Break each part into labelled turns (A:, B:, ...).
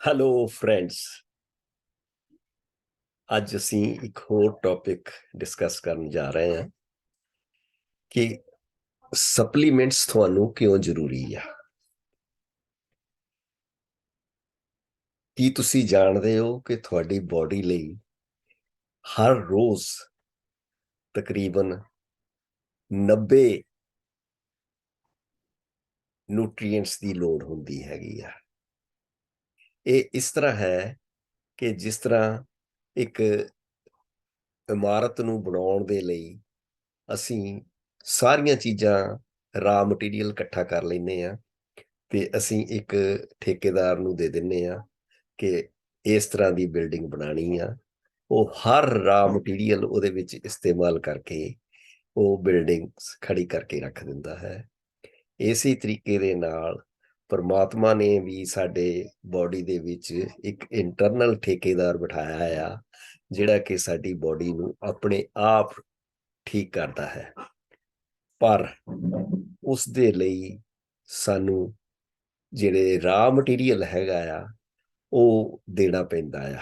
A: Hello friends ਅੱਜ ਅਸੀਂ ਇੱਕ ਹੋਰ ਟੌਪਿਕ ਡਿਸਕਸ ਕਰਨ ਜਾ ਰਹੇ ਹਾਂ ਕਿ ਸਪਲੀਮੈਂਟਸ ਤੁਹਾਨੂੰ ਕਿਉਂ ਜ਼ਰੂਰੀ ਆ? ਕੀ ਤੁਸੀਂ ਜਾਣਦੇ ਹੋ ਕਿ ਤੁਹਾਡੀ ਬਾਡੀ ਲਈ ਹਰ ਰੋਜ਼ ਤਕਰੀਬਨ 90 ਨਿਊਟ੍ਰੀਐਂਟਸ ਦੀ ਲੋੜ ਹੁੰਦੀ ਹੈਗੀ ਆ? ਇਹ ਇਸ ਤਰ੍ਹਾਂ ਹੈ ਕਿ ਜਿਸ ਤਰ੍ਹਾਂ ਇੱਕ ਇਮਾਰਤ ਨੂੰ ਬਣਾਉਣ ਦੇ ਲਈ ਅਸੀਂ ਸਾਰੀਆਂ ਚੀਜ਼ਾਂ ਰਾ ਮਟੀਰੀਅਲ ਇਕੱਠਾ ਕਰ ਲੈਨੇ ਆ ਤੇ ਅਸੀਂ ਇੱਕ ਠੇਕੇਦਾਰ ਨੂੰ ਦੇ ਦਿੰਨੇ ਆ ਕਿ ਇਸ ਤਰ੍ਹਾਂ ਦੀ ਬਿਲਡਿੰਗ ਬਣਾਣੀ ਆ। ਉਹ ਹਰ ਰਾ ਮਟੀਰੀਅਲ ਉਹਦੇ ਵਿੱਚ ਇਸਤੇਮਾਲ ਕਰਕੇ ਉਹ ਬਿਲਡਿੰਗ ਖੜੀ ਕਰਕੇ ਰੱਖ ਦਿੰਦਾ ਹੈ। ਇਸੇ ਤਰੀਕੇ ਦੇ ਨਾਲ ਪਰਮਾਤਮਾ ਨੇ ਵੀ ਸਾਡੇ ਬਾਡੀ ਦੇ ਵਿੱਚ ਇੱਕ ਇੰਟਰਨਲ ਠੇਕੇਦਾਰ ਬਿਠਾਇਆ ਆ, ਜਿਹੜਾ ਕਿ ਸਾਡੀ ਬਾਡੀ ਨੂੰ ਆਪਣੇ ਆਪ ਠੀਕ ਕਰਦਾ ਹੈ। ਪਰ ਉਸ ਦੇ ਲਈ ਸਾਨੂੰ ਜਿਹੜੇ ਰਾ ਮਟੀਰੀਅਲ ਹੈਗਾ ਆ, ਉਹ ਦੇਣਾ ਪੈਂਦਾ ਆ।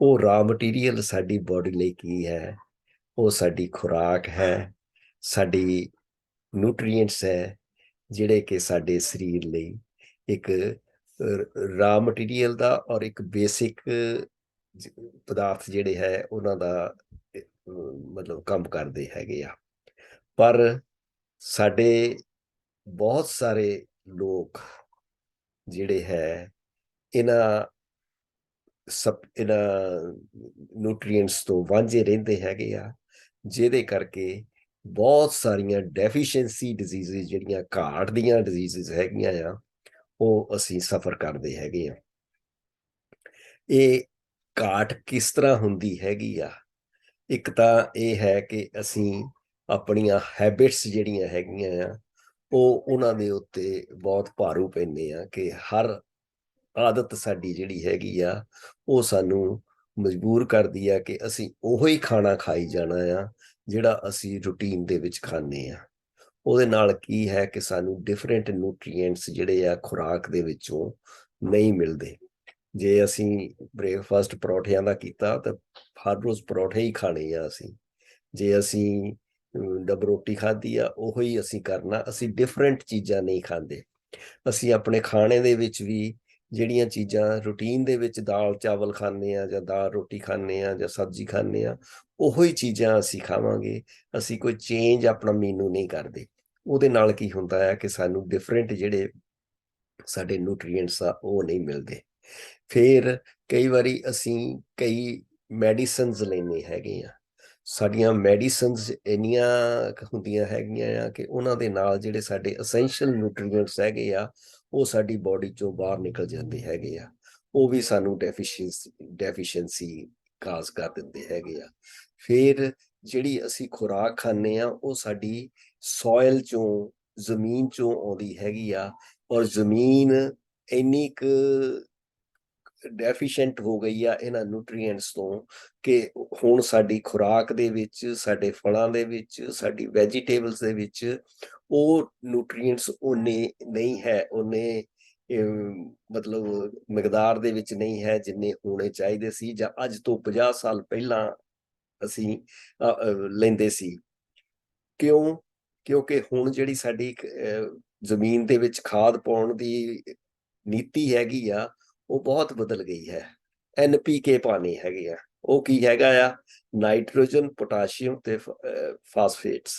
A: ਉਹ ਰਾ ਮਟੀਰੀਅਲ ਸਾਡੀ ਬਾਡੀ ਲਈ ਕੀ ਹੈ? ਉਹ ਸਾਡੀ ਖੁਰਾਕ ਹੈ, ਸਾਡੀ ਨਿਊਟ੍ਰੀਐਂਟਸ ਹੈ ਜਿਹੜੇ ਕਿ ਸਾਡੇ ਸਰੀਰ ਲਈ ਇੱਕ ਰਾ ਮਟੀਰੀਅਲ ਦਾ ਔਰ ਇੱਕ ਬੇਸਿਕ ਪਦਾਰਥ ਜਿਹੜੇ ਹੈ, ਉਹਨਾਂ ਦਾ ਮਤਲਬ ਕੰਮ ਕਰਦੇ ਹੈਗੇ ਆ। ਪਰ ਸਾਡੇ ਬਹੁਤ ਸਾਰੇ ਲੋਕ ਜਿਹੜੇ ਹੈ, ਇਹਨਾਂ ਸਭ ਇਹਨਾਂ ਨਿਊਟ੍ਰੀਐਂਟਸ ਤੋਂ ਵਾਂਝੇ ਰਹਿੰਦੇ ਹੈਗੇ ਆ, ਜਿਹਦੇ ਕਰਕੇ ਬਹੁਤ ਸਾਰੀਆਂ ਡੈਫੀਸ਼ੀਐਂਸੀ ਡਿਜ਼ੀਜ਼ਸ ਜਿਹੜੀਆਂ ਘਾਟ ਦੀਆਂ ਡਿਜ਼ੀਜ਼ਸ ਹੈਗੀਆਂ ਆ, ਉਹ ਅਸੀਂ ਸਫਰ ਕਰਦੇ ਹੈਗੇ ਆ। ਇਹ ਘਾਟ ਕਿਸ ਤਰ੍ਹਾਂ ਹੁੰਦੀ ਹੈਗੀ ਆ? ਇੱਕ ਤਾਂ ਇਹ ਹੈ ਕਿ ਅਸੀਂ ਆਪਣੀਆਂ ਹੈਬਿਟਸ ਜਿਹੜੀਆਂ ਹੈਗੀਆਂ ਆ, ਉਹ ਉਹਨਾਂ ਦੇ ਉੱਤੇ ਬਹੁਤ ਭਾਰੂ ਪੈਂਦੇ ਆ ਕਿ ਹਰ ਆਦਤ ਸਾਡੀ ਜਿਹੜੀ ਹੈਗੀ ਆ, ਉਹ ਸਾਨੂੰ ਮਜਬੂਰ ਕਰਦੀ ਆ ਕਿ ਅਸੀਂ ਉਹੋ ਹੀ ਖਾਣਾ ਖਾਈ ਜਾਣਾ ਆ, ਜਿਹੜਾ ਅਸੀਂ ਰੂਟੀਨ ਦੇ ਵਿੱਚ ਖਾਂਦੇ ਆ। ਉਹਦੇ ਨਾਲ ਕੀ ਹੈ ਕਿ ਸਾਨੂੰ ਡਿਫਰੈਂਟ ਨਿਊਟ੍ਰੀਐਂਟਸ ਜਿਹੜੇ ਆ ਖੁਰਾਕ ਦੇ ਵਿੱਚੋਂ ਨਹੀਂ ਮਿਲਦੇ। ਜੇ ਅਸੀਂ ਬ੍ਰੇਕਫਾਸਟ ਪਰੌਠਿਆਂ ਦਾ ਕੀਤਾ ਤਾਂ ਹਰ ਰੋਜ਼ ਪਰੌਠੇ ਹੀ ਖਾਣੇ ਆ ਅਸੀਂ। ਜੇ ਅਸੀਂ ਡਬ ਰੋਟੀ ਖਾਧੀ ਆ, ਉਹੋ ਹੀ ਅਸੀਂ ਕਰਨਾ। ਅਸੀਂ ਡਿਫਰੈਂਟ ਚੀਜ਼ਾਂ ਨਹੀਂ ਖਾਂਦੇ। ਅਸੀਂ ਆਪਣੇ ਖਾਣੇ ਦੇ ਵਿੱਚ ਵੀ ਜਿਹੜੀਆਂ ਚੀਜ਼ਾਂ ਰੂਟੀਨ ਦੇ ਵਿੱਚ ਦਾਲ, ਚਾਵਲ ਖਾਂਦੇ ਆ ਜਾਂ ਦਾਲ ਰੋਟੀ ਖਾਂਦੇ ਆ ਜਾਂ ਸਬਜ਼ੀ ਖਾਂਦੇ ਆ ਉਹੋ ਹੀ ਚੀਜ਼ਾਂ ਅਸੀਂ ਖਾਵਾਂਗੇ। ਅਸੀਂ ਕੋਈ ਚੇਂਜ ਆਪਣਾ ਮੀਨੂ ਨਹੀਂ ਕਰਦੇ। ਉਹਦੇ ਨਾਲ ਕੀ ਹੁੰਦਾ ਹੈ ਕਿ ਸਾਨੂੰ ਡਿਫਰੈਂਟ ਜਿਹੜੇ ਸਾਡੇ ਨਿਊਟ੍ਰੀਐਂਟਸ ਆ, ਉਹ ਨਹੀਂ ਮਿਲਦੇ। ਫਿਰ ਕਈ ਵਾਰੀ ਅਸੀਂ ਕਈ ਮੈਡੀਸਿਨਸ ਲੈਨੇ ਹੈਗੇ ਆ ਸਾਡੀਆਂ ਮੈਡੀਸਿਨਸ ਇੰਨੀਆਂ ਹੁੰਦੀਆਂ ਹੈਗੀਆਂ ਆ ਕਿ ਉਹਨਾਂ ਦੇ ਨਾਲ ਜਿਹੜੇ ਸਾਡੇ ਐਸੈਂਸ਼ੀਅਲ ਨਿਊਟ੍ਰੀਐਂਟਸ ਹੈਗੇ ਆ ਉਹ ਸਾਡੀ ਬਾਡੀ ਚੋਂ ਬਾਹਰ ਨਿਕਲ ਜਾਂਦੇ ਹੈਗੇ ਆ। ਉਹ ਵੀ ਸਾਨੂੰ ਡੈਫੀਸ਼ੀਐਂਸੀ ਡੈਫੀਸ਼ੀਐਂਸੀ ਕਾਜ਼ ਕਰ ਦਿੰਦੇ ਹੈਗੇ ਆ। ਫਿਰ ਜਿਹੜੀ ਅਸੀਂ ਖੁਰਾਕ ਖਾਂਦੇ ਆ, ਉਹ ਸਾਡੀ ਸੋਇਲ ਚੋਂ, ਜ਼ਮੀਨ ਚੋਂ ਆਉਂਦੀ ਹੈਗੀ ਆ ਔਰ ਜ਼ਮੀਨ ਇੰਨੀ ਕੁ ਡੈਫੀਸ਼ੀਐਂਟ ਹੋ ਗਈ ਆ ਇਹਨਾਂ ਨਿਊਟ੍ਰੀਐਂਟਸ ਤੋਂ ਕਿ ਹੁਣ ਸਾਡੀ ਖੁਰਾਕ ਦੇ ਵਿੱਚ, ਸਾਡੇ ਫਲਾਂ ਦੇ ਵਿੱਚ, ਸਾਡੀ ਵੈਜੀਟੇਬਲਸ ਦੇ ਵਿੱਚ ਉਹ ਨਿਊਟ੍ਰੀਐਂਟਸ ਉਹਨੇ ਨਹੀਂ ਹੈ ਉਹਨੇ ਮਤਲਬ ਮਿਕਦਾਰ ਦੇ ਵਿੱਚ ਨਹੀਂ ਹੈ ਜਿੰਨੇ ਹੋਣੇ ਚਾਹੀਦੇ ਸੀ ਜਾਂ ਅੱਜ ਤੋਂ 50 ਸਾਲ ਪਹਿਲਾਂ ਅਸੀਂ ਲੈਂਦੇ ਸੀ। ਕਿਉਂ? ਕਿਉਂਕਿ ਹੁਣ ਜਿਹੜੀ ਸਾਡੀ ਜ਼ਮੀਨ ਦੇ ਵਿੱਚ ਖਾਦ ਪਾਉਣ ਦੀ ਨੀਤੀ ਹੈਗੀ ਆ, ਉਹ ਬਹੁਤ ਬਦਲ ਗਈ ਹੈ। ਐਨਪੀਕੇ ਪਾਣੀ ਹੈਗੇ ਆ। ਉਹ ਕੀ ਹੈਗਾ ਆ? ਨਾਈਟ੍ਰੋਜਨ, ਪੋਟਾਸ਼ੀਅਮ ਤੇ ਫਾਸਫੇਟਸ।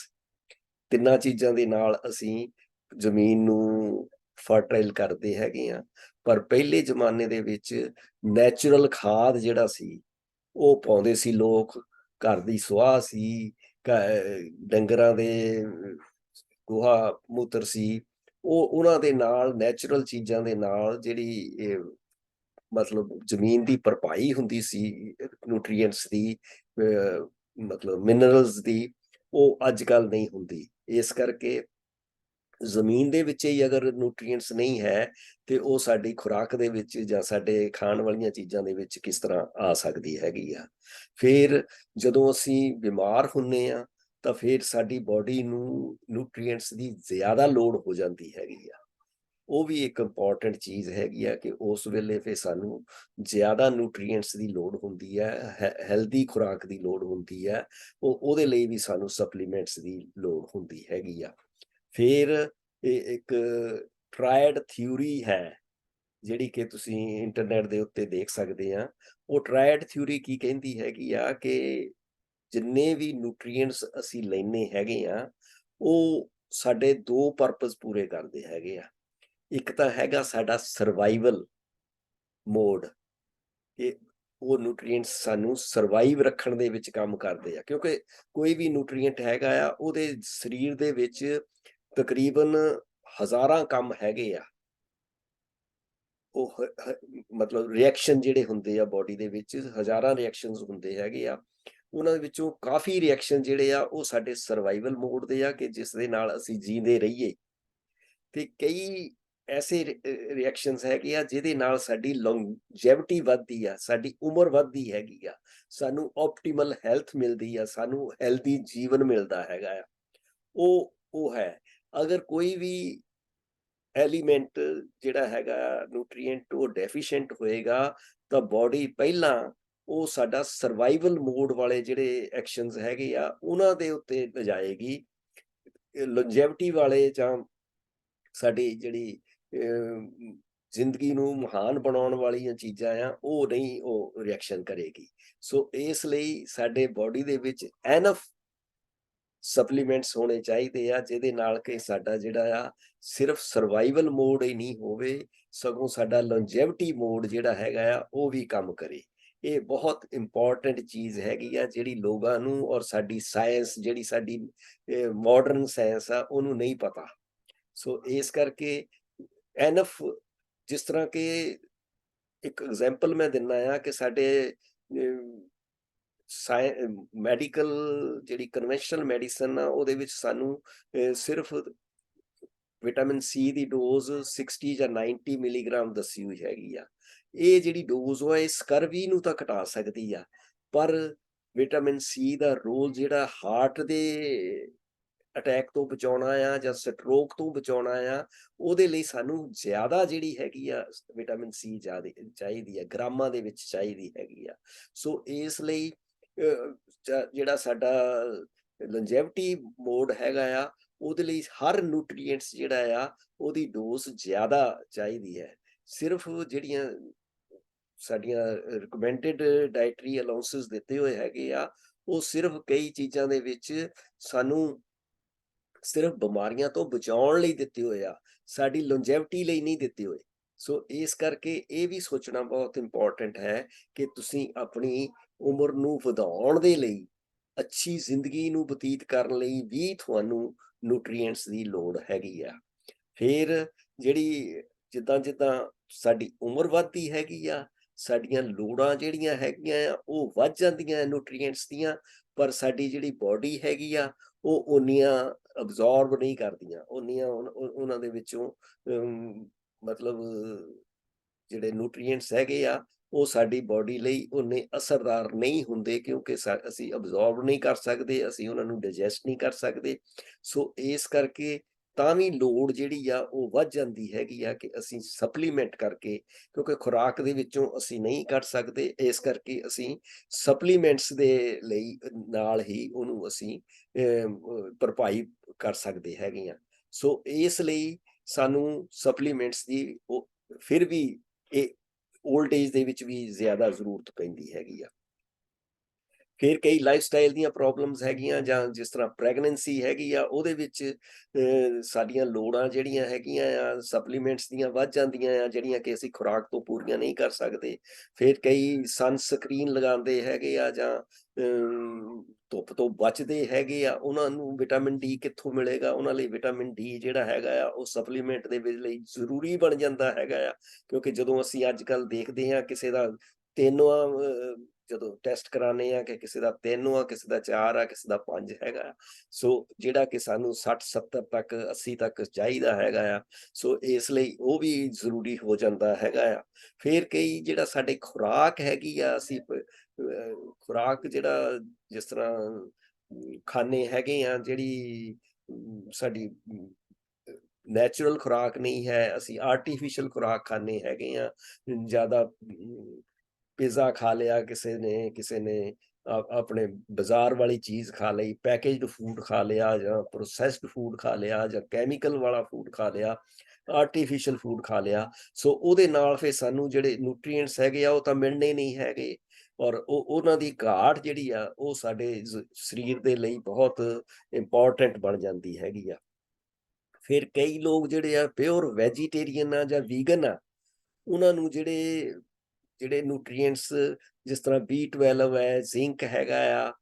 A: ਤਿੰਨਾਂ ਚੀਜ਼ਾਂ ਦੇ ਨਾਲ ਅਸੀਂ ਜ਼ਮੀਨ ਨੂੰ ਫਰਟਾਈਲ ਕਰਦੇ ਹੈਗੇ ਆ ਪਰ ਪਹਿਲੇ ਜ਼ਮਾਨੇ ਦੇ ਵਿੱਚ ਨੈਚੁਰਲ ਖਾਦ ਜਿਹੜਾ ਸੀ, ਉਹ ਪਾਉਂਦੇ ਸੀ ਲੋਕ, ਘਰ ਦੀ ਸੁਆਹ ਸੀ ਡੰਗਰਾਂ ਦੇ ਗੋਹਾ, ਮੂਤਰ ਸੀ। ਉਹ, ਉਹਨਾਂ ਦੇ ਨਾਲ, ਨੈਚੁਰਲ ਚੀਜ਼ਾਂ ਦੇ ਨਾਲ ਜਿਹੜੀ ਮਤਲਬ ਜ਼ਮੀਨ ਦੀ ਭਰਪਾਈ ਹੁੰਦੀ ਸੀ ਨਿਊਟ੍ਰੀਐਂਟਸ ਦੀ ਮਤਲਬ ਮਿਨਰਲਸ ਦੀ ਉਹ ਅੱਜ ਕੱਲ ਨਹੀਂ ਹੁੰਦੀ। ਇਸ ਕਰਕੇ ਜ਼ਮੀਨ ਦੇ ਵਿੱਚ ਹੀ ਅਗਰ ਨਿਊਟ੍ਰੀਐਂਟਸ ਨਹੀਂ ਹੈ ਤੇ ਉਹ ਸਾਡੀ ਖੁਰਾਕ ਦੇ ਵਿੱਚ ਜਾਂ ਸਾਡੇ ਖਾਣ ਵਾਲੀਆਂ ਚੀਜ਼ਾਂ ਦੇ ਵਿੱਚ ਕਿਸ ਤਰ੍ਹਾਂ ਆ ਸਕਦੀ ਹੈਗੀ ਆ। ਫਿਰ ਜਦੋਂ ਅਸੀਂ ਬਿਮਾਰ ਹੁੰਨੇ ਆ ਤਾਂ ਫਿਰ ਸਾਡੀ ਬਾਡੀ ਨੂੰ ਨਿਊਟ੍ਰੀਐਂਟਸ ਦੀ ਜ਼ਿਆਦਾ ਲੋੜ ਹੋ ਜਾਂਦੀ ਹੈਗੀ ਆ। ਉਹ ਵੀ ਇੱਕ ਇੰਪੋਰਟੈਂਟ ਚੀਜ਼ ਹੈਗੀ ਆ ਕਿ ਉਸ ਵੇਲੇ ਫਿਰ ਸਾਨੂੰ ਜ਼ਿਆਦਾ ਨਿਊਟ੍ਰੀਐਂਟਸ ਦੀ ਲੋੜ ਹੁੰਦੀ ਹੈ ਹੈਲਦੀ ਖੁਰਾਕ ਦੀ ਲੋੜ ਹੁੰਦੀ ਹੈ ਉਹ, ਉਹਦੇ ਲਈ ਵੀ ਸਾਨੂੰ ਸਪਲੀਮੈਂਟਸ ਦੀ ਲੋੜ ਹੁੰਦੀ ਹੈਗੀ ਆ। ਫਿਰ ਇਹ ਇੱਕ ਟ੍ਰਾਇਡ ਥਿਊਰੀ ਹੈ, ਜਿਹੜੀ ਕਿ ਤੁਸੀਂ ਇੰਟਰਨੈਟ ਦੇ ਉੱਤੇ ਦੇਖ ਸਕਦੇ ਆ। ਉਹ ਟ੍ਰਾਇਡ ਥਿਊਰੀ ਕੀ ਕਹਿੰਦੀ ਹੈਗੀ ਆ ਕਿ ਜਿੰਨੇ ਵੀ ਨਿਊਟ੍ਰੀਐਂਟਸ ਅਸੀਂ ਲੈਨੇ ਹੈਗੇ ਆ, ਉਹ ਸਾਡੇ ਦੋ ਪਰਪਸ ਪੂਰੇ ਕਰਦੇ ਹੈਗੇ ਆ। ਇੱਕ ਤਾਂ ਹੈਗਾ ਸਾਡਾ ਸਰਵਾਈਵਲ ਮੋਡ ਇਹ ਉਹ ਨਿਊਟ੍ਰੀਐਂਟਸ ਸਾਨੂੰ ਸਰਵਾਈਵ ਰੱਖਣ ਦੇ ਵਿੱਚ ਕੰਮ ਕਰਦੇ ਆ, ਕਿਉਂਕਿ ਕੋਈ ਵੀ ਨਿਊਟ੍ਰੀਐਂਟ ਹੈਗਾ ਆ, ਉਹਦੇ ਸਰੀਰ ਦੇ ਵਿੱਚ ਤਕਰੀਬਨ ਹਜ਼ਾਰਾਂ ਕੰਮ ਹੈਗੇ ਆ। ਉਹ ਹ- ਮਤਲਬ ਰਿਐਕਸ਼ਨ ਜਿਹੜੇ ਹੁੰਦੇ ਆ ਬਾਡੀ ਦੇ ਵਿੱਚ, ਹਜ਼ਾਰਾਂ ਰਿਐਕਸ਼ਨਸ ਹੁੰਦੇ ਹੈਗੇ ਆ। ਉਹਨਾਂ ਦੇ ਵਿੱਚੋਂ ਕਾਫੀ ਰਿਐਕਸ਼ਨ ਜਿਹੜੇ ਆ, ਉਹ ਸਾਡੇ ਸਰਵਾਈਵਲ ਮੋਡ ਦੇ ਆ, ਕਿ ਜਿਸ ਦੇ ਨਾਲ ਅਸੀਂ ਜੀਂਦੇ ਰਹੀਏ। ਤੇ ਕਈ ਐਸੇ ਰਿਐਕਸ਼ਨਸ ਹੈਗੇ ਆ ਜਿਹਦੇ ਨਾਲ ਸਾਡੀ ਲੌਂਜੈਵਿਟੀ ਵੱਧਦੀ ਆ, ਸਾਡੀ ਉਮਰ ਵੱਧਦੀ ਹੈਗੀ ਆ, ਸਾਨੂੰ ਆਪਟੀਮਲ ਹੈਲਥ ਮਿਲਦੀ ਆ, ਸਾਨੂੰ ਹੈਲਦੀ ਜੀਵਨ ਮਿਲਦਾ ਹੈਗਾ ਆ। ਉਹ ਉਹ ਹੈ। ਅਗਰ ਕੋਈ ਵੀ ਐਲੀਮੈਂਟ ਜਿਹੜਾ ਹੈਗਾ ਨਿਊਟ੍ਰੀਐਂਟ ਉਹ ਡੈਫੀਸ਼ੀਐਂਟ ਹੋਏਗਾ, ਤਾਂ ਬਾਡੀ ਪਹਿਲਾਂ ਉਹ ਸਾਡਾ ਸਰਵਾਈਵਲ ਮੋਡ ਵਾਲੇ ਜਿਹੜੇ ਐਕਸ਼ਨਸ ਹੈਗੇ ਆ, ਉਹਨਾਂ ਦੇ ਉੱਤੇ ਲਜਾਏਗੀ। ਲੌਂਜੈਵਿਟੀ ਵਾਲੇ ਜਾਂ ਸਾਡੀ ਜਿਹੜੀ ਜ਼ਿੰਦਗੀ ਨੂੰ ਮਹਾਨ ਬਣਾਉਣ ਵਾਲੀਆਂ ਚੀਜ਼ਾਂ ਆ, ਉਹ ਨਹੀਂ ਉਹ ਰਿਐਕਸ਼ਨ ਕਰੇਗੀ। ਸੋ ਇਸ ਲਈ ਸਾਡੇ ਬਾਡੀ ਦੇ ਵਿੱਚ ਐਨਫ ਸਪਲੀਮੈਂਟਸ ਹੋਣੇ ਚਾਹੀਦੇ ਆ, ਜਿਹਦੇ ਨਾਲ ਕਿ ਸਾਡਾ ਜਿਹੜਾ ਆ ਸਿਰਫ ਸਰਵਾਈਵਲ ਮੋਡ ਹੀ ਨਹੀਂ ਹੋਵੇ, ਸਗੋਂ ਸਾਡਾ ਲੌਂਜੈਵਿਟੀ ਮੋਡ ਜਿਹੜਾ ਹੈਗਾ ਆ, ਉਹ ਵੀ ਕੰਮ ਕਰੇ। ਇਹ ਬਹੁਤ ਇੰਪੋਰਟੈਂਟ ਚੀਜ਼ ਹੈਗੀ ਆ, ਜਿਹੜੀ ਲੋਕਾਂ ਨੂੰ ਔਰ ਸਾਡੀ ਸਾਇੰਸ ਜਿਹੜੀ ਸਾਡੀ ਮਾਡਰਨ ਸਾਇੰਸ ਆ, ਉਹਨੂੰ ਨਹੀਂ ਪਤਾ। ਸੋ ਇਸ ਕਰਕੇ ਐਨਫ ਜਿਸ ਤਰ੍ਹਾਂ ਕਿ ਇੱਕ ਐਗਜ਼ਾਮਪਲ ਮੈਂ ਦਿੰਨਾ ਆ ਕਿ ਸਾਡੇ ਮੈਡੀਕਲ ਜਿਹੜੀ ਕਨਵੈਨਸ਼ਨਲ ਮੈਡੀਸਨ ਆ, ਉਹਦੇ ਵਿੱਚ ਸਾਨੂੰ ਸਿਰਫ ਵਿਟਾਮਿਨ ਸੀ ਦੀ ਡੋਜ਼ 60 ਜਾਂ 90 ਮਿਲੀਗ੍ਰਾਮ ਦੱਸੀ ਹੋਈ ਹੈਗੀ ਆ। ਇਹ ਜਿਹੜੀ ਡੋਜ਼ ਉਹ ਹੈ ਸਕਰਵੀ ਨੂੰ ਤਾਂ ਘਟਾ ਸਕਦੀ ਆ, ਪਰ ਵਿਟਾਮਿਨ ਸੀ ਦਾ ਰੋਲ ਜਿਹੜਾ ਹਾਰਟ ਦੇ ਅਟੈਕ ਤੋਂ ਬਚਾਉਣਾ ਆ ਜਾਂ ਸਟ੍ਰੋਕ ਤੋਂ ਬਚਾਉਣਾ ਆ, ਉਹਦੇ ਲਈ ਸਾਨੂੰ ਜ਼ਿਆਦਾ ਜਿਹੜੀ ਹੈਗੀ ਆ ਵਿਟਾਮਿਨ ਸੀ ਜ਼ਿਆਦਾ ਚਾਹੀਦੀ ਆ, ਗ੍ਰਾਮਾਂ ਦੇ ਵਿੱਚ ਚਾਹੀਦੀ ਹੈਗੀ ਆ। ਸੋ ਇਸ ਲਈ ਜਿਹੜਾ ਸਾਡਾ ਲੰਜੈਵਿਟੀ ਮੋਡ ਹੈਗਾ ਆ, ਉਹਦੇ ਲਈ ਹਰ ਨਿਊਟ੍ਰੀਐਂਟਸ ਜਿਹੜਾ ਆ, ਉਹਦੀ ਡੋਜ਼ ਜ਼ਿਆਦਾ ਚਾਹੀਦੀ ਹੈ। ਸਿਰਫ ਜਿਹੜੀਆਂ ਸਾਡੀਆਂ ਰਿਕਮੈਂਡਡ ਡਾਈਟਰੀ ਅਲਾਉਂਸਸ ਦਿੱਤੇ ਹੋਏ ਹੈਗੇ ਆ, ਉਹ ਸਿਰਫ ਕਈ ਚੀਜ਼ਾਂ ਦੇ ਵਿੱਚ ਸਾਨੂੰ ਸਿਰਫ ਬਿਮਾਰੀਆਂ ਤੋਂ ਬਚਾਉਣ ਲਈ ਦਿੱਤੇ ਹੋਏ ਆ, ਸਾਡੀ ਲੌਂਜੈਵਿਟੀ ਲਈ ਨਹੀਂ ਦਿੱਤੇ ਹੋਏ। ਸੋ ਇਸ ਕਰਕੇ ਇਹ ਵੀ ਸੋਚਣਾ ਬਹੁਤ ਇੰਪੋਰਟੈਂਟ ਹੈ ਕਿ ਤੁਸੀਂ ਆਪਣੀ ਉਮਰ ਨੂੰ ਵਧਾਉਣ ਦੇ ਲਈ, ਅੱਛੀ ਜ਼ਿੰਦਗੀ ਨੂੰ ਬਤੀਤ ਕਰਨ ਲਈ ਵੀ ਤੁਹਾਨੂੰ ਨਿਊਟ੍ਰੀਐਂਟਸ ਦੀ ਲੋੜ ਹੈਗੀ ਆ। ਫਿਰ ਜਿਹੜੀ ਜਿੱਦਾਂ ਜਿੱਦਾਂ ਸਾਡੀ ਉਮਰ ਵੱਧਦੀ ਹੈਗੀ ਆ, ਸਾਡੀਆਂ ਲੋੜਾਂ ਜਿਹੜੀਆਂ ਹੈਗੀਆਂ ਆ, ਉਹ ਵੱਧ ਜਾਂਦੀਆਂ ਨਿਊਟ੍ਰੀਐਂਟਸ ਦੀਆਂ, ਪਰ ਸਾਡੀ ਜਿਹੜੀ ਬਾਡੀ ਹੈਗੀ ਆ, ਉਹ ਓਨੀਆਂ ਅਬਜ਼ੌਰਬ ਨਹੀਂ ਕਰਦੀਆਂ। ਉਨੀਆਂ ਉਹਨਾਂ ਦੇ ਵਿੱਚੋਂ ਮਤਲਬ, ਜਿਹੜੇ ਨਿਊਟ੍ਰੀਐਂਟਸ ਹੈਗੇ ਆ, ਉਹ ਸਾਡੀ ਬਾਡੀ ਲਈ ਉਨੇ ਅਸਰਦਾਰ ਨਹੀਂ ਹੁੰਦੇ ਕਿਉਂਕਿ ਸਾ- ਅਸੀਂ ਅਬਜ਼ੌਰਬ ਨਹੀਂ ਕਰ ਸਕਦੇ, ਅਸੀਂ ਉਹਨਾਂ ਨੂੰ ਡਾਈਜੈਸਟ ਨਹੀਂ ਕਰ ਸਕਦੇ। ਸੋ ਇਸ ਕਰਕੇ ਤਾਂ ਵੀ ਲੋੜ ਜਿਹੜੀ ਆ ਉਹ ਵੱਧ ਜਾਂਦੀ ਹੈਗੀ ਆ ਕਿ ਅਸੀਂ ਸਪਲੀਮੈਂਟ ਕਰਕੇ, ਕਿਉਂਕਿ ਖੁਰਾਕ ਦੇ ਵਿੱਚੋਂ ਅਸੀਂ ਨਹੀਂ ਕੱਢ ਸਕਦੇ, ਇਸ ਕਰਕੇ ਅਸੀਂ ਸਪਲੀਮੈਂਟਸ ਦੇ ਲਈ ਨਾਲ ਹੀ ਉਹਨੂੰ ਅਸੀਂ ਭਰਪਾਈ ਕਰ ਸਕਦੇ ਹੈਗੇ ਆ। ਸੋ ਇਸ ਲਈ ਸਾਨੂੰ ਸਪਲੀਮੈਂਟਸ ਦੀ ਉਹ, ਫਿਰ ਵੀ ਇਹ 올ਡ ਏਜ ਦੇ ਵਿੱਚ ਵੀ ਜ਼ਿਆਦਾ ਜ਼ਰੂਰਤ ਪੈਂਦੀ ਹੈਗੀ ਆ। ਫਿਰ ਕਈ ਲਾਈਫ ਸਟਾਈਲ ਦੀਆਂ ਪ੍ਰੋਬਲਮਸ ਹੈਗੀਆਂ ਜਾਂ ਜਿਸ ਤਰ੍ਹਾਂ ਪ੍ਰੈਗਨੈਂਸੀ ਹੈਗੀ ਆ, ਉਹਦੇ ਵਿੱਚ ਸਾਡੀਆਂ ਲੋੜਾਂ ਜਿਹੜੀਆਂ ਹੈਗੀਆਂ ਆ ਸਪਲੀਮੈਂਟਸ ਦੀਆਂ ਵੱਧ ਜਾਂਦੀਆਂ ਆ, ਜਿਹੜੀਆਂ ਕਿ ਅਸੀਂ ਖੁਰਾਕ ਤੋਂ ਪੂਰੀਆਂ ਨਹੀਂ ਕਰ ਸਕਦੇ। ਫਿਰ ਕਈ ਸਨ ਸਕਰੀਨ ਲਗਾਉਂਦੇ ਹੈਗੇ ਆ ਜਾਂ ਧੁੱਪ ਤੋਂ ਬਚਦੇ ਹੈਗੇ ਆ, ਉਹਨਾਂ ਨੂੰ ਵਿਟਾਮਿਨ ਡੀ ਕਿੱਥੋਂ ਮਿਲੇਗਾ? ਉਹਨਾਂ ਲਈ ਵਿਟਾਮਿਨ ਡੀ ਜਿਹੜਾ ਹੈਗਾ ਆ, ਉਹ ਸਪਲੀਮੈਂਟ ਦੇ ਵਿੱਚ ਲਈ ਜ਼ਰੂਰੀ ਬਣ ਜਾਂਦਾ ਹੈਗਾ ਆ। ਕਿਉਂਕਿ ਜਦੋਂ ਅਸੀਂ ਅੱਜ ਕੱਲ ਦੇਖਦੇ ਹਾਂ ਕਿਸੇ ਦਾ ਤਿੰਨਵਾਂ ਜਦੋਂ ਟੈਸਟ ਕਰਾਣੇ ਆ ਕਿ ਕਿਸੇ ਦਾ ਤਿੰਨ ਆ ਕਿਸੇ ਦਾ ਚਾਰ ਆ ਕਿਸੇ ਦਾ ਪੰਜ ਹੈਗਾ ਸੋ ਜਿਹੜਾ ਕਿ ਸਾਨੂੰ 60 70 ਤੱਕ 80 ਤੱਕ ਚਾਹੀਦਾ ਹੈਗਾ ਆ। ਸੋ ਇਸ ਲਈ ਉਹ ਵੀ ਜ਼ਰੂਰੀ ਹੋ ਜਾਂਦਾ ਹੈਗਾ ਆ। ਫਿਰ ਕਈ ਜਿਹੜਾ ਸਾਡੇ ਖੁਰਾਕ ਹੈਗੀ ਆ ਅਸੀਂ ਖੁਰਾਕ ਜਿਹੜਾ ਜਿਸ ਤਰ੍ਹਾਂ ਅਮ, ਖਾਣੇ ਹੈਗੇ ਆ ਜਿਹੜੀ ਸਾਡੀ ਨੈਚੁਰਲ ਖੁਰਾਕ ਨਹੀਂ ਹੈ ਅਸੀਂ ਆਰਟੀਫੀਸ਼ੀਅਲ ਖੁਰਾਕ ਖਾਂਦੇ ਹੈਗੇ ਆ। ਜ਼ਿਆਦਾ ਪੀਜ਼ਾ ਖਾ ਲਿਆ ਕਿਸੇ ਨੇ ਕਿਸੇ ਨੇ ਆਪਣੇ ਬਾਜ਼ਾਰ ਵਾਲੀ ਚੀਜ਼ ਖਾ ਲਈ ਪੈਕੇਜਡ ਫੂਡ ਖਾ ਲਿਆ ਜਾਂ ਪ੍ਰੋਸੈਸਡ ਫੂਡ ਖਾ ਲਿਆ ਜਾਂ ਕੈਮੀਕਲ ਵਾਲਾ ਫੂਡ ਖਾ ਲਿਆ ਆਰਟੀਫੀਸ਼ੀਅਲ ਫੂਡ ਖਾ ਲਿਆ, ਸੋ ਉਹਦੇ ਨਾਲ ਫਿਰ ਸਾਨੂੰ ਜਿਹੜੇ ਨਿਊਟ੍ਰੀਐਂਟਸ ਹੈਗੇ ਆ ਉਹ ਤਾਂ ਮਿਲਣੇ ਨਹੀਂ ਹੈਗੇ ਔਰ ਉਹ, ਉਹਨਾਂ ਦੀ ਘਾਟ ਜਿਹੜੀ ਆ ਉਹ ਸਾਡੇ ਸਰੀਰ ਦੇ ਲਈ ਬਹੁਤ ਇੰਪੋਰਟੈਂਟ ਬਣ ਜਾਂਦੀ ਹੈਗੀ ਆ। ਫਿਰ ਕਈ ਲੋਕ ਜਿਹੜੇ ਆ ਪਿਓਰ ਵੈਜੀਟੇਰੀਅਨ ਆ ਜਾਂ ਵੀਗਨ ਆ, ਉਹਨਾਂ ਨੂੰ ਜਿਹੜੇ ਜਿਹੜੇ ਨਿਊਟ੍ਰੀਐਂਟਸ ਜਿਸ ਤਰ੍ਹਾਂ B12 ਹੈ ਜ਼ਿੰਕ ਹੈਗਾ ਆ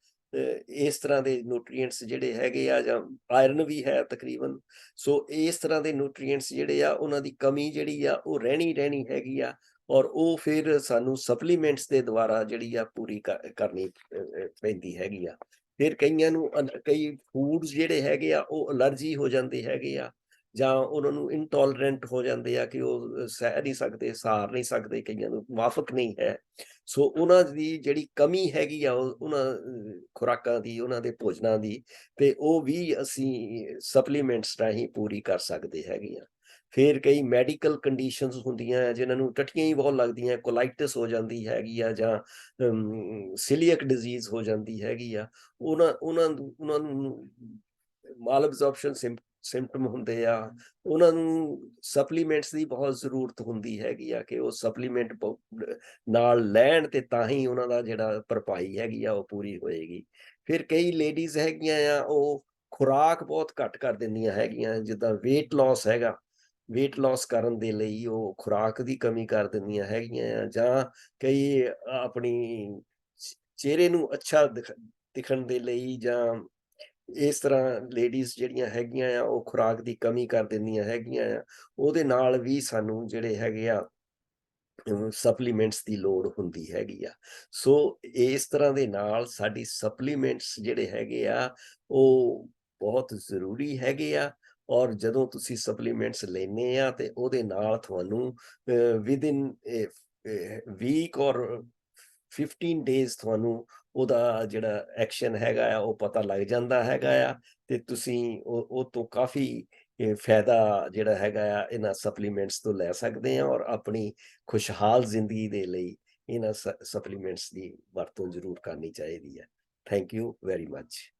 A: ਇਸ ਤਰ੍ਹਾਂ ਦੇ ਨਿਊਟ੍ਰੀਐਂਟਸ ਜਿਹੜੇ ਹੈਗੇ ਆ ਜਾਂ ਆਇਰਨ ਵੀ ਹੈ ਤਕਰੀਬਨ, ਸੋ ਇਸ ਤਰ੍ਹਾਂ ਦੇ ਨਿਊਟ੍ਰੀਐਂਟਸ ਜਿਹੜੇ ਆ, ਉਹਨਾਂ ਦੀ ਕਮੀ ਜਿਹੜੀ ਆ, ਉਹ ਰਹਿਣੀ ਰਹਿਣੀ ਹੈਗੀ ਆ, ਔਰ ਉਹ ਫਿਰ ਸਾਨੂੰ ਸਪਲੀਮੈਂਟਸ ਦੇ ਦੁਆਰਾ ਜਿਹੜੀ ਆ ਪੂਰੀ ਕਰ- ਕਰਨੀ ਪੈਂਦੀ ਹੈਗੀ ਆ। ਫਿਰ ਕਈਆਂ ਨੂੰ ਅਲ- ਕਈ ਫੂਡਸ ਜਿਹੜੇ ਹੈਗੇ ਆ, ਉਹ ਅਲਰਜੀ ਹੋ ਜਾਂਦੇ ਹੈਗੇ ਆ ਜਾਂ ਉਹਨਾਂ ਨੂੰ ਇਨਟੋਲਰੈਂਟ ਹੋ ਜਾਂਦੇ ਆ ਕਿ ਉਹ ਸਹਿ ਨਹੀਂ ਸਕਦੇ, ਸਾਰ ਨਹੀਂ ਸਕਦੇ, ਕਈਆਂ ਨੂੰ ਵਾਫਕ ਨਹੀਂ ਹੈ। ਸੋ ਉਹਨਾਂ ਦੀ ਜਿਹੜੀ ਕਮੀ ਹੈਗੀ ਆ, ਉਹ- ਉਹਨਾਂ ਖੁਰਾਕਾਂ ਦੀ, ਉਹਨਾਂ ਦੇ ਭੋਜਨਾਂ ਦੀ, ਤੇ ਉਹ ਵੀ ਅਸੀਂ ਸਪਲੀਮੈਂਟਸ ਰਾਹੀਂ ਪੂਰੀ ਕਰ ਸਕਦੇ ਹੈਗੇ ਆ ਫਿਰ ਕਈ ਮੈਡੀਕਲ ਕੰਡੀਸ਼ਨਸ ਹੁੰਦੀਆਂ ਆ, ਜਿਨ੍ਹਾਂ ਨੂੰ ਟੱਟੀਆਂ ਹੀ ਬਹੁਤ ਲੱਗਦੀਆਂ ਕੋਲਾਈਟਿਸ ਹੋ ਜਾਂਦੀ ਹੈਗੀ ਆ ਜਾਂ ਸਿਲੀਅਕ ਡਿਜ਼ੀਜ਼ ਹੋ ਜਾਂਦੀ ਹੈਗੀ ਆ। ਉਹਨਾਂ ਉਹਨਾਂ ਉਹਨਾਂ ਨੂੰ ਮਾਲ ਐਬਜ਼ੌਰਪਸ਼ਨ ਸਿੰਪਟਮ ਹੁੰਦੇ ਆ, ਉਹਨਾਂ ਨੂੰ ਸਪਲੀਮੈਂਟਸ ਦੀ ਬਹੁਤ ਜ਼ਰੂਰਤ ਹੁੰਦੀ ਹੈਗੀ ਆ ਕਿ ਉਹ ਸਪਲੀਮੈਂਟ ਨਾਲ ਲੈਣ ਤੇ ਤਾਂ ਹੀ ਉਹਨਾਂ ਦਾ ਜਿਹੜਾ ਭਰਪਾਈ ਹੈਗੀ ਆ ਉਹ ਪੂਰੀ ਹੋਏਗੀ। ਫਿਰ ਕਈ ਲੇਡੀਜ਼ ਹੈਗੀਆਂ ਆ, ਉਹ ਖੁਰਾਕ ਬਹੁਤ ਘੱਟ ਕਰ ਦਿੰਦੀਆਂ ਹੈਗੀਆਂ, ਜਿੱਦਾਂ weight loss ਹੈਗਾ, weight loss ਕਰਨ ਦੇ ਲਈ ਉਹ ਖੁਰਾਕ ਦੀ ਕਮੀ ਕਰ ਦਿੰਦੀਆਂ ਹੈਗੀਆਂ ਆ, ਜਾਂ ਕਈ ਆਪਣੀ ਚਿਹਰੇ ਨੂੰ ਅੱਛਾ ਦਿਖ- ਦਿਖਣ ਦੇ ਲਈ ਜਾਂ ਇਸ ਤਰ੍ਹਾਂ ਲੇਡੀਜ਼ ਜਿਹੜੀਆਂ ਹੈਗੀਆਂ ਆ, ਉਹ ਖੁਰਾਕ ਦੀ ਕਮੀ ਕਰ ਦਿੰਦੀਆਂ ਹੈਗੀਆਂ ਆ, ਉਹਦੇ ਨਾਲ ਵੀ ਸਾਨੂੰ ਜਿਹੜੇ ਹੈਗੇ ਆ ਸਪਲੀਮੈਂਟਸ ਦੀ ਲੋੜ ਹੁੰਦੀ ਹੈਗੀ ਆ। ਸੋ ਇਸ ਤਰ੍ਹਾਂ ਦੇ ਨਾਲ ਸਾਡੀ ਸਪਲੀਮੈਂਟਸ ਜਿਹੜੇ ਹੈਗੇ ਆ, ਉਹ ਬਹੁਤ ਜ਼ਰੂਰੀ ਹੈਗੇ ਆ ਔਰ ਜਦੋਂ ਤੁਸੀਂ ਸਪਲੀਮੈਂਟਸ ਲੈਨੇ ਆ ਤੇ ਉਹਦੇ ਨਾਲ ਤੁਹਾਨੂੰ ਵਿਦ ਇਨ ਵੀਕ ਔਰ 15 ਡੇਜ਼ ਤੁਹਾਨੂੰ ਉਹਦਾ ਜਿਹੜਾ ਐਕਸ਼ਨ ਹੈਗਾ ਆ ਉਹ ਪਤਾ ਲੱਗ ਜਾਂਦਾ ਹੈਗਾ ਆ ਤੇ ਤੁਸੀਂ ਉਹ ਉਹ ਤੋਂ ਕਾਫੀ ਫਾਇਦਾ ਜਿਹੜਾ ਹੈਗਾ ਆ ਇਹਨਾਂ ਸਪਲੀਮੈਂਟਸ ਤੋਂ ਲੈ ਸਕਦੇ ਆ ਔਰ ਆਪਣੀ ਖੁਸ਼ਹਾਲ ਜ਼ਿੰਦਗੀ ਦੇ ਲਈ ਇਹਨਾਂ ਸਪਲੀਮੈਂਟਸ ਦੀ ਵਰਤੋਂ ਜ਼ਰੂਰ ਕਰਨੀ ਚਾਹੀਦੀ ਹੈ ਥੈਂਕ ਯੂ ਵੈਰੀ ਮੱਚ